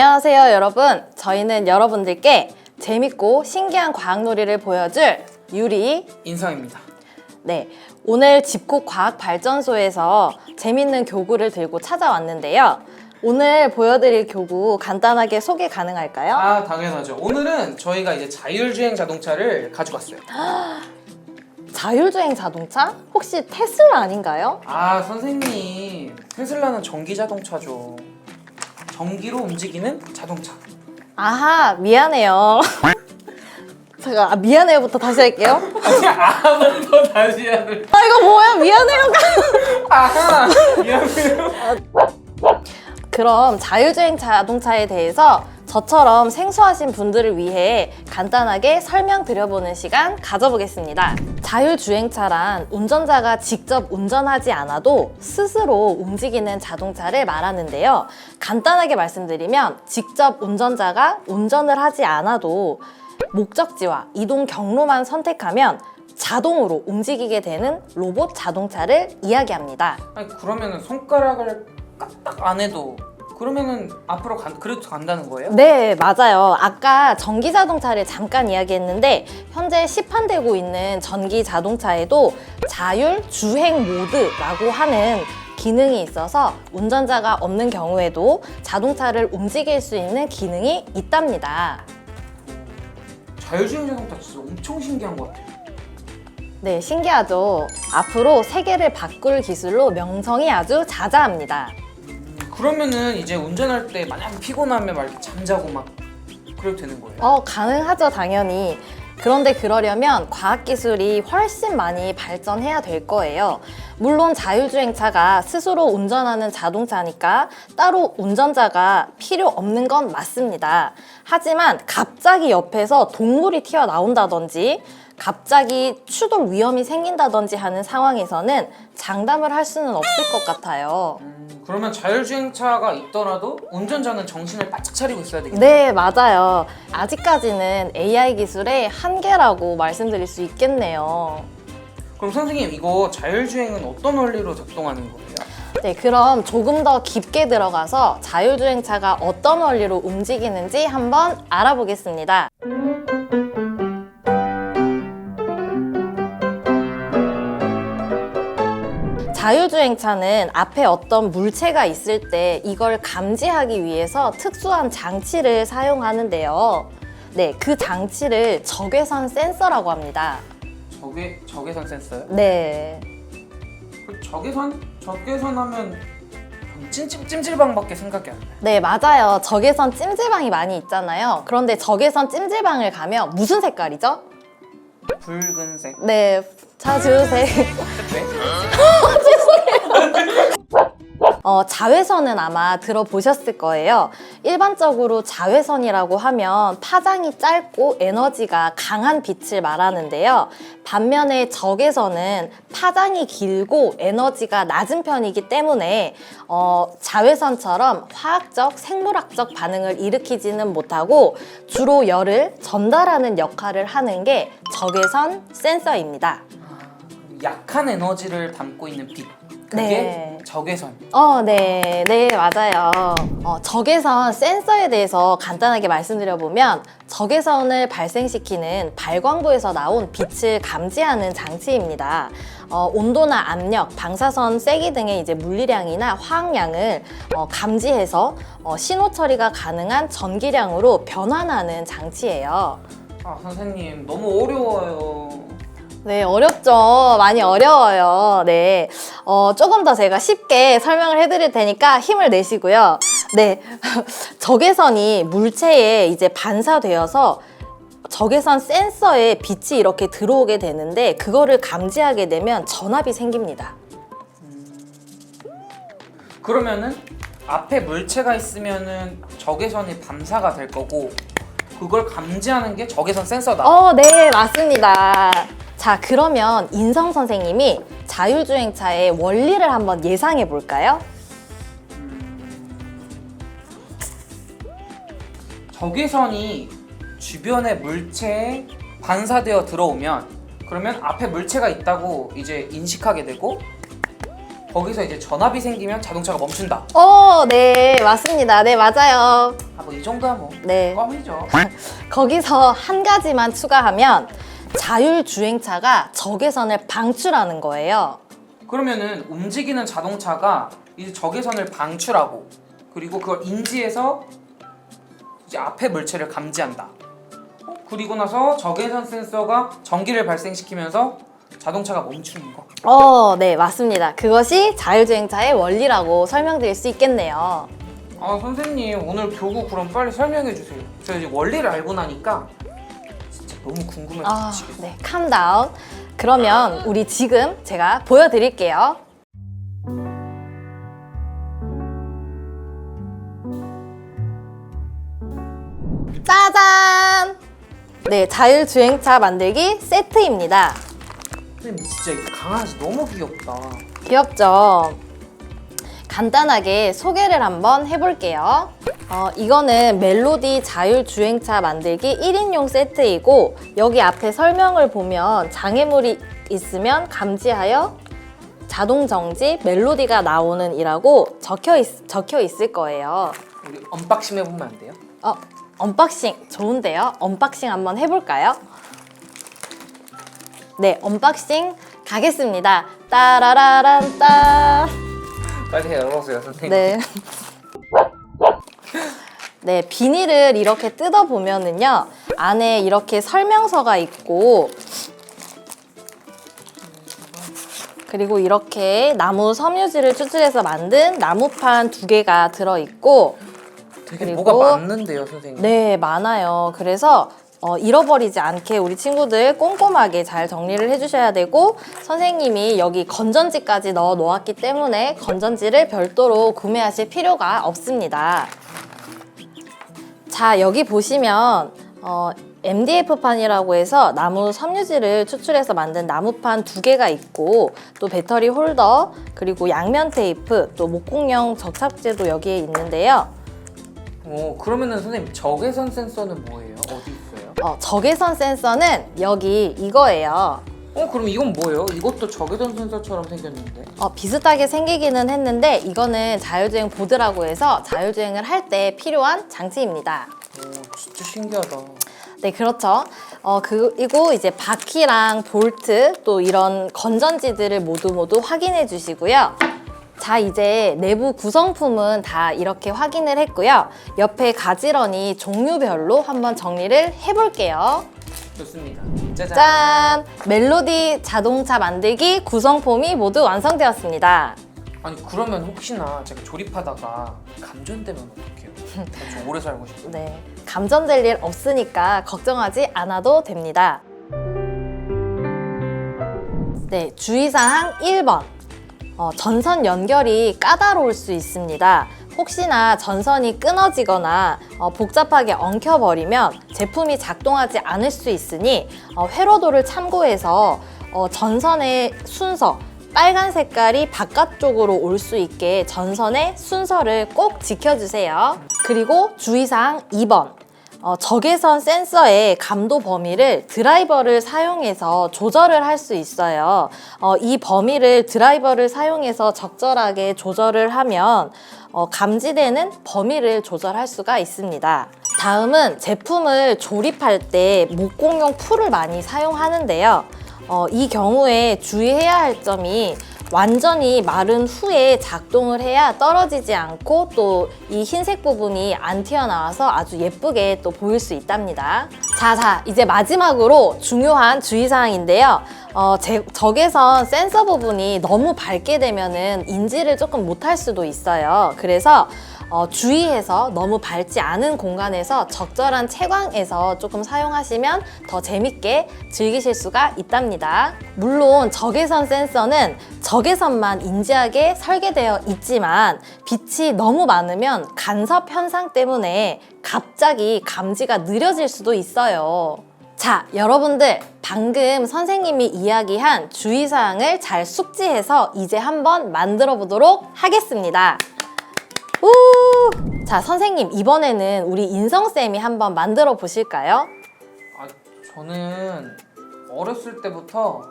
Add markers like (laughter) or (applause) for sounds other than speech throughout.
안녕하세요, 여러분. 저희는 여러분들께 재밌고 신기한 과학놀이를 보여줄 유리. 인성입니다. 네. 오늘 집콕 과학발전소에서 재밌는 교구를 들고 찾아왔는데요. 오늘 보여드릴 교구 간단하게 소개 가능할까요? 아 당연하죠. 오늘은 저희가 이제 자율주행 자동차를 가지고 왔어요. (gasps) 자율주행 자동차? 혹시 테슬라 아닌가요? 아 선생님 테슬라는 전기 자동차죠. 전기로 움직이는 자동차. 아하, 미안해요. (laughs) 제가 아, 미안해요부터 다시 할게요. 아무도 다시 해야 돼. 아, 이거 뭐야? 미안해요. 아 미안해요. (laughs) 그럼 자율주행 자동차에 대해서 저처럼 생소하신 분들을 위해 간단하게 설명드려보는 시간 가져보겠습니다. 자율주행차란 운전자가 직접 운전하지 않아도 스스로 움직이는 자동차를 말하는데요. 간단하게 말씀드리면 직접 운전자가 운전을 하지 않아도 목적지와 이동 경로만 선택하면 자동으로 움직이게 되는 로봇 자동차를 이야기합니다. 아니 그러면은 손가락을 까딱 안 해도 그러면은 앞으로 간 그래도 간다는 거예요? 네, 맞아요. 아까 전기 자동차를 잠깐 이야기했는데 현재 시판되고 있는 전기 자동차에도 자율 주행 모드라고 하는 기능이 있어서 운전자가 없는 경우에도 자동차를 움직일 수 있는 기능이 있답니다. 자율주행 자동차 진짜 엄청 신기한 것 같아요. 네, 신기하죠. 앞으로 세계를 바꿀 기술로 명성이 아주 자자합니다. 그러면은 이제 운전할 때 만약 피곤하면 막 이렇게 잠자고 막 그래도 되는 거예요? 어, 가능하죠, 당연히. 그런데 그러려면 과학기술이 훨씬 많이 발전해야 될 거예요. 물론 자율주행차가 스스로 운전하는 자동차니까 따로 운전자가 필요 없는 건 맞습니다. 하지만 갑자기 옆에서 동물이 튀어나온다든지 갑자기 추돌 위험이 생긴다든지 하는 상황에서는 장담을 할 수는 없을 것 같아요. 음, 그러면 자율주행차가 있더라도 운전자는 정신을 바짝 차리고 있어야 되겠네요. 네, 맞아요. 아직까지는 AI 기술의 한계라고 말씀드릴 수 있겠네요. 그럼 선생님 이거 자율주행은 어떤 원리로 작동하는 거예요? 네, 그럼 조금 더 깊게 들어가서 자율주행차가 어떤 원리로 움직이는지 한번 알아보겠습니다. 자율주행차는 앞에 어떤 물체가 있을 때 이걸 감지하기 위해서 특수한 장치를 사용하는데요. 네, 그 장치를 적외선 센서라고 합니다. 적외 적외선 센서요? 네. 그 적외선 적외선 하면 찜찜 찜질방밖에 생각이 안 나요. 네, 맞아요. 적외선 찜질방이 많이 있잖아요. 그런데 적외선 찜질방을 가면 무슨 색깔이죠? 붉은색. 네, 자주색. 네? (laughs) 어, 자외선은 아마 들어보셨을 거예요. 일반적으로 자외선이라고 하면 파장이 짧고 에너지가 강한 빛을 말하는데요. 반면에 적외선은 파장이 길고 에너지가 낮은 편이기 때문에 어, 자외선처럼 화학적, 생물학적 반응을 일으키지는 못하고 주로 열을 전달하는 역할을 하는 게 적외선 센서입니다. 약한 에너지를 담고 있는 빛. 그게 네. 적외선. 어, 네, 네, 맞아요. 어, 적외선 센서에 대해서 간단하게 말씀드려보면, 적외선을 발생시키는 발광부에서 나온 빛을 감지하는 장치입니다. 어, 온도나 압력, 방사선 세기 등의 이제 물리량이나 화학량을 어, 감지해서 어, 신호 처리가 가능한 전기량으로 변환하는 장치예요. 아 선생님 너무 어려워요. 네, 어렵죠. 많이 어려워요. 네. 어, 조금 더 제가 쉽게 설명을 해드릴 테니까 힘을 내시고요. 네. (laughs) 적외선이 물체에 이제 반사되어서 적외선 센서에 빛이 이렇게 들어오게 되는데 그거를 감지하게 되면 전압이 생깁니다. 그러면은 앞에 물체가 있으면은 적외선이 반사가 될 거고 그걸 감지하는 게 적외선 센서다. 어, 네, 맞습니다. 자, 그러면 인성 선생님이 자율주행차의 원리를 한번 예상해 볼까요? 적외선이 주변의 물체에 반사되어 들어오면 그러면 앞에 물체가 있다고 이제 인식하게 되고 거기서 이제 전압이 생기면 자동차가 멈춘다. 어, 네, 맞습니다. 네, 맞아요. 아, 뭐 이 정도야 뭐. 네. 껌이죠. (laughs) 거기서 한 가지만 추가하면 자율주행차가 적외선을 방출하는 거예요. 그러면은 움직이는 자동차가 이제 적외선을 방출하고 그리고 그걸 인지해서 이제 앞에 물체를 감지한다. 어? 그리고 나서 적외선 센서가 전기를 발생시키면서 자동차가 멈추는 거. 어, 네, 맞습니다. 그것이 자율주행차의 원리라고 설명드릴 수 있겠네요. 아 선생님 오늘 교구 그럼 빨리 설명해 주세요. 저 이제 원리를 알고 나니까 너무 궁금해서 아. 네, 캄다운. 그러면 우리 지금 제가 보여드릴게요. 짜잔! 네, 자율주행차 만들기 세트입니다. 선생님 진짜 이 강아지 너무 귀엽다. 귀엽죠? 간단하게 소개를 한번 해볼게요. 어, 이거는 멜로디 자율주행차 만들기 1인용 세트이고 여기 앞에 설명을 보면 장애물이 있으면 감지하여 자동 정지 멜로디가 나오는 이라고 적혀, 있, 적혀 있을 거예요. 우리 언박싱 해보면 안 돼요? 어, 언박싱 좋은데요? 언박싱 한번 해볼까요? 네, 언박싱 가겠습니다. 따라라란 따. 빨리 열어보세요 선생님. 네. (laughs) 네, 비닐을 이렇게 뜯어 보면은요. 안에 이렇게 설명서가 있고 그리고 이렇게 나무 섬유질을 추출해서 만든 나무판 두 개가 들어 있고 되게 그리고- 뭐가 많는데요 선생님. 네, 많아요. 그래서 어, 잃어버리지 않게 우리 친구들 꼼꼼하게 잘 정리를 해주셔야 되고 선생님이 여기 건전지까지 넣어 놓았기 때문에 건전지를 별도로 구매하실 필요가 없습니다. 자, 여기 보시면 어, MDF판이라고 해서 나무 섬유질을 추출해서 만든 나무판 두 개가 있고 또 배터리 홀더 그리고 양면 테이프 또 목공용 접착제도 여기에 있는데요. 오 그러면은 선생님 적외선 센서는 뭐예요? 어, 적외선 센서는 여기 이거예요. 어 그럼 이건 뭐예요? 이것도 적외선 센서처럼 생겼는데. 어, 비슷하게 생기기는 했는데 이거는 자율주행 보드라고 해서 자율주행을 할 때 필요한 장치입니다. 오 진짜 신기하다. 네, 그렇죠. 어, 그리고 이제 바퀴랑 볼트 또 이런 건전지들을 모두 모두 확인해 주시고요. 자, 이제 내부 구성품은 다 이렇게 확인을 했고요. 옆에 가지런히 종류별로 한번 정리를 해볼게요. 좋습니다. 짜잔. 짠! 멜로디 자동차 만들기 구성품이 모두 완성되었습니다. 아니 그러면 혹시나 제가 조립하다가 감전되면 어떡해요? 저 오래 살고 싶어요. 네, 감전될 일 없으니까 걱정하지 않아도 됩니다. 네, 주의사항 1번. 어, 전선 연결이 까다로울 수 있습니다. 혹시나 전선이 끊어지거나 어, 복잡하게 엉켜버리면 제품이 작동하지 않을 수 있으니 어, 회로도를 참고해서 어, 전선의 순서, 빨간 색깔이 바깥쪽으로 올 수 있게 전선의 순서를 꼭 지켜주세요. 그리고 주의사항 2번. 어, 적외선 센서의 감도 범위를 드라이버를 사용해서 조절을 할 수 있어요. 어, 이 범위를 드라이버를 사용해서 적절하게 조절을 하면 어, 감지되는 범위를 조절할 수가 있습니다. 다음은 제품을 조립할 때 목공용 풀을 많이 사용하는데요. 어, 이 경우에 주의해야 할 점이 완전히 마른 후에 작동을 해야 떨어지지 않고 또 이 흰색 부분이 안 튀어나와서 아주 예쁘게 또 보일 수 있답니다. 자, 자, 이제 마지막으로 중요한 주의사항인데요. 어, 제- 적외선 센서 부분이 너무 밝게 되면은 인지를 조금 못할 수도 있어요. 그래서 어, 주의해서 너무 밝지 않은 공간에서 적절한 채광에서 조금 사용하시면 더 재밌게 즐기실 수가 있답니다. 물론 적외선 센서는 적외선만 인지하게 설계되어 있지만 빛이 너무 많으면 간섭 현상 때문에 갑자기 감지가 느려질 수도 있어요. 자, 여러분들 방금 선생님이 이야기한 주의사항을 잘 숙지해서 이제 한번 만들어 보도록 하겠습니다. 우! 자, 선생님 이번에는 우리 인성쌤이 한번 만들어 보실까요? 아 저는 어렸을 때부터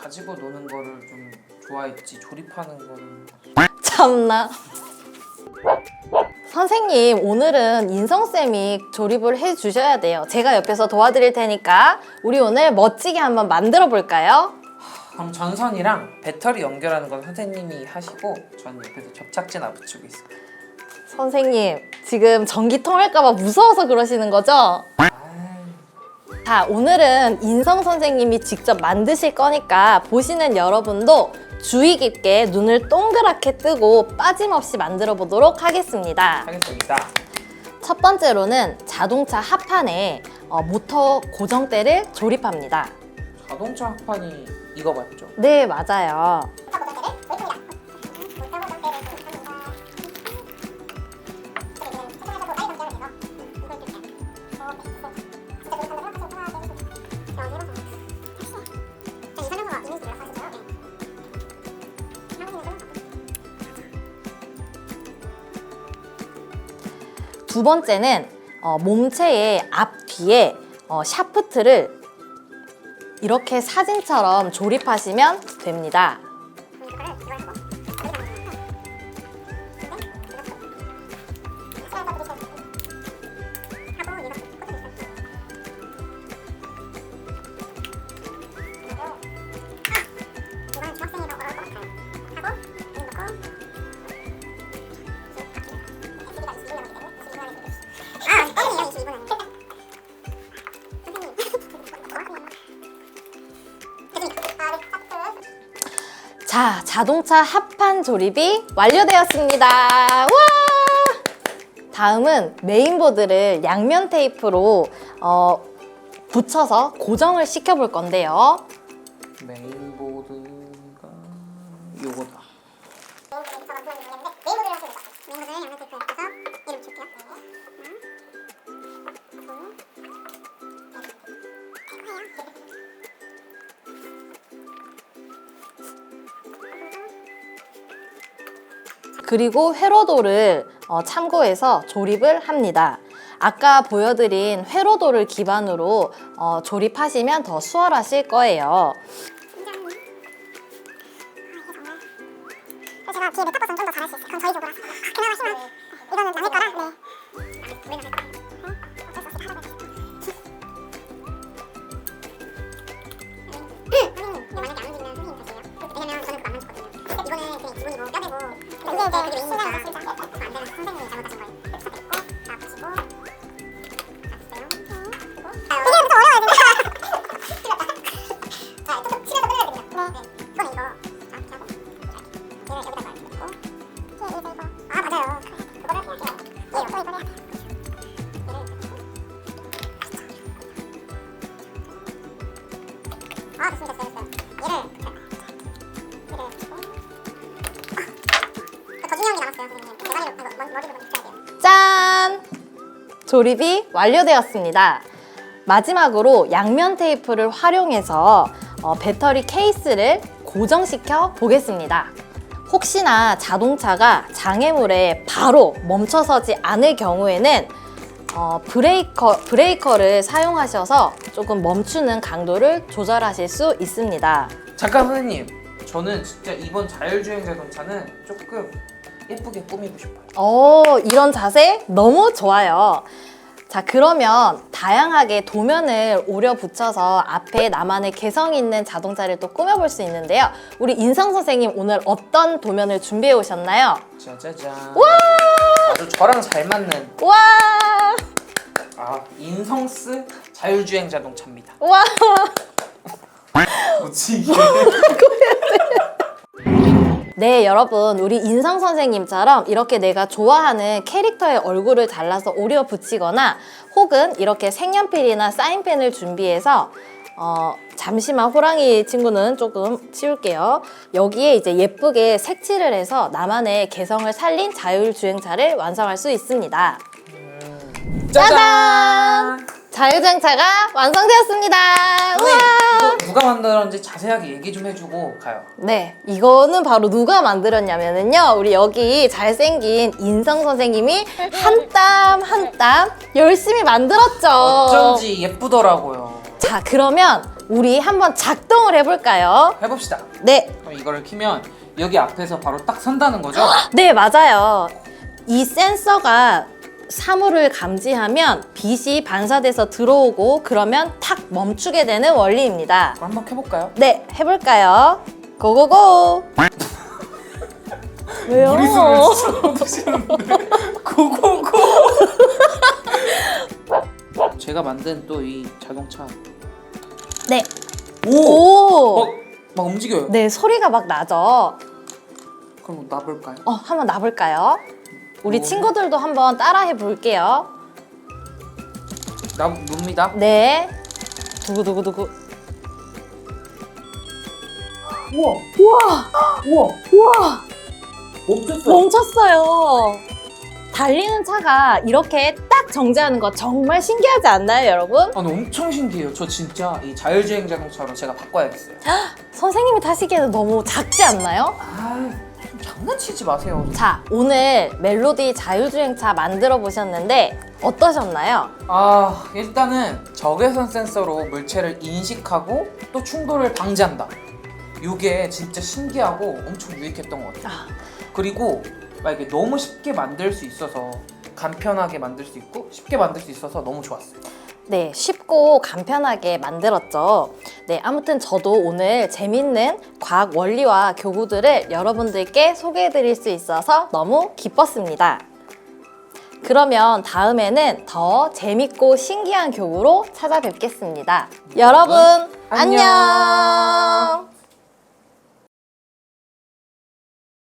가지고 노는 거를 좀 좋아했지 조립하는 거는 참나. 선생님, 오늘은 인성쌤이 조립을 해 주셔야 돼요. 제가 옆에서 도와드릴 테니까 우리 오늘 멋지게 한번 만들어 볼까요? 그럼 전선이랑 배터리 연결하는 건 선생님이 하시고 저는 옆에서 접착제나 붙이고 있어요. 선생님, 지금 전기 통할까봐 무서워서 그러시는 거죠? 자, 오늘은 인성 선생님이 직접 만드실 거니까 보시는 여러분도 주의 깊게 눈을 동그랗게 뜨고 빠짐없이 만들어 보도록 하겠습니다. 하겠습니다. 첫 번째로는 자동차 합판에 어, 모터 고정대를 조립합니다. 자동차 합판이 이거 맞죠? 네, 맞아요. 두 번째는 어, 몸체의 앞 뒤에 어, 샤프트를 이렇게 사진처럼 조립하시면 됩니다. 자, 자동차 합판 조립이 완료되었습니다. 와! 다음은 메인보드를 양면 테이프로 어, 붙여서 고정을 시켜볼 건데요. 그리고 회로도를 어, 참고해서 조립을 합니다. 아까 보여드린 회로도를 기반으로 어, 조립하시면 더 수월하실 거예요. 제가 뒤에 메타버스는 좀더 잘할 수 있어요. 그럼 저희 쪽으로 하세요. 그나마 심한 이거는 남의 거라. 네. 거야. 네? 조립이 완료되었습니다. 마지막으로 양면 테이프를 활용해서 어, 배터리 케이스를 고정시켜 보겠습니다. 혹시나 자동차가 장애물에 바로 멈춰서지 않을 경우에는 어, 브레이커, 브레이커를 사용하셔서 조금 멈추는 강도를 조절하실 수 있습니다. 잠깐 선생님, 저는 진짜 이번 자율주행 자동차는 조금 예쁘게 꾸미고 싶어요. 오, 어, 이런 자세 너무 좋아요. 자, 그러면 다양하게 도면을 오려 붙여서 앞에 나만의 개성 있는 자동차를 또 꾸며볼 수 있는데요. 우리 인성 선생님 오늘 어떤 도면을 준비해 오셨나요? 짜자잔. 아주 저랑 잘 맞는 와! 아 인성스 자율주행 자동차입니다. 와! (laughs) (laughs) 뭐지 이게? 네, 여러분. 우리 인성 선생님처럼 이렇게 내가 좋아하는 캐릭터의 얼굴을 잘라서 오려 붙이거나 혹은 이렇게 색연필이나 사인펜을 준비해서 어, 잠시만 호랑이 친구는 조금 치울게요. 여기에 이제 예쁘게 색칠을 해서 나만의 개성을 살린 자율주행차를 완성할 수 있습니다. 짜잔! 자율주행차가 완성되었습니다. 우와! 만들었는지 자세하게 얘기 좀 해주고 가요. 네, 이거는 바로 누가 만들었냐면은요, 우리 여기 잘생긴 인성 선생님이 한 땀 한 땀 열심히 만들었죠. 어쩐지 예쁘더라고요. 자, 그러면 우리 한번 작동을 해볼까요? 해봅시다. 네, 그럼 이거를 키면 여기 앞에서 바로 딱 선다는 거죠? 네, 맞아요. 이 센서가 사물을 감지하면 빛이 반사돼서 들어오고 그러면 탁 멈추게 되는 원리입니다. 한번 켜볼까요? 네, 해볼까요? 고고고! (laughs) 왜요? 무리수를 고고고 (laughs) 제가 만든 또 이 자동차 네. 오! 오! 막, 막 움직여요 네, 소리가 막 나죠? 그럼 놔볼까요? 어, 한번 놔볼까요? 우리 오. 친구들도 한번 따라해 볼게요. 나 놉니다 네. 두구두구두구. 우와 우와! 우와 우와! 멈췄어요 멈췄어요. 달리는 차가 이렇게 딱 정지하는 거 정말 신기하지 않나요, 여러분? 아니 엄청 신기해요 저 진짜 이 자율주행 자동차로 제가 바꿔야겠어요 (gasps) 선생님이 타시기에는 너무 작지 않나요? 아좀 장난치지 마세요. 자, 오늘 멜로디 자율주행차 만들어 보셨는데 어떠셨나요? 아 일단은 적외선 센서로 물체를 인식하고 또 충돌을 방지한다. 이게 진짜 신기하고 엄청 유익했던 것 같아요. 아, 그리고 막 이게 너무 쉽게 만들 수 있어서 간편하게 만들 수 있고 쉽게 만들 수 있어서 너무 좋았어요 네, 쉽고 간편하게 만들었죠. 네, 아무튼 저도 오늘 재밌는 과학 원리와 교구들을 여러분들께 소개해 드릴 수 있어서 너무 기뻤습니다. 그러면 다음에는 더 재밌고 신기한 교구로 찾아뵙겠습니다. 여러분, 안녕. 안녕.